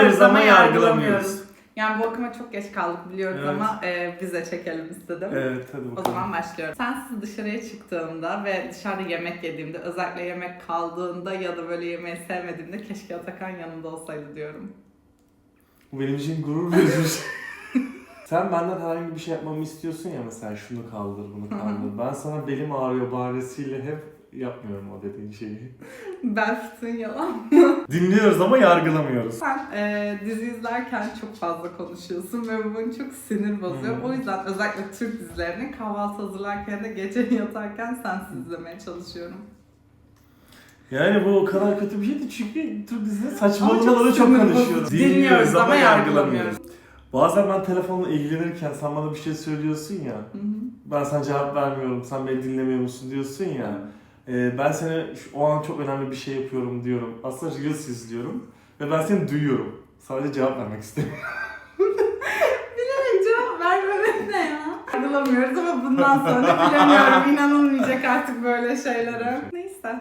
Dinliyoruz ama yargılamıyoruz. Yani bu akıma çok geç kaldık biliyoruz Evet. ama e, bize çekelim istedim. Evet hadi O bakalım. zaman başlıyorum. Sensiz dışarıya çıktığımda ve dışarıda yemek yediğimde, özellikle yemek kaldığında ya da böyle yemeği sevmediğimde keşke Atakan yanımda olsaydı diyorum. Bu benim için gurur verici. Sen benden herhangi bir şey yapmamı istiyorsun ya mesela şunu kaldır bunu kaldır. ben sana belim ağrıyor bahanesiyle hep yapmıyorum o dediğin şeyi. Ben fıtığın yalan. Dinliyoruz ama yargılamıyoruz. Sen e, dizi izlerken çok fazla konuşuyorsun ve bu beni çok sinir bozuyor. Hı. O yüzden özellikle Türk dizilerini kahvaltı hazırlarken de gece yatarken sensiz izlemeye çalışıyorum. Yani bu o kadar kötü bir şeydi çünkü Türk Ama saçmalamaları çok çok konuşuyoruz. Dinliyoruz ama yargılamıyoruz. Bazen ben telefonla ilgilenirken sen bana bir şey söylüyorsun ya. Hı hı. Ben sana cevap vermiyorum, sen beni dinlemiyor musun diyorsun ya. Ee, ben sana o an çok önemli bir şey yapıyorum diyorum. Aslında Reels izliyorum ve ben seni duyuyorum. Sadece cevap vermek istemiyorum. Bilerek cevap vermemek ne ya? Yargılamıyoruz ama bundan sonra bilemiyorum. İnanılmayacak artık böyle şeylere. Neyse.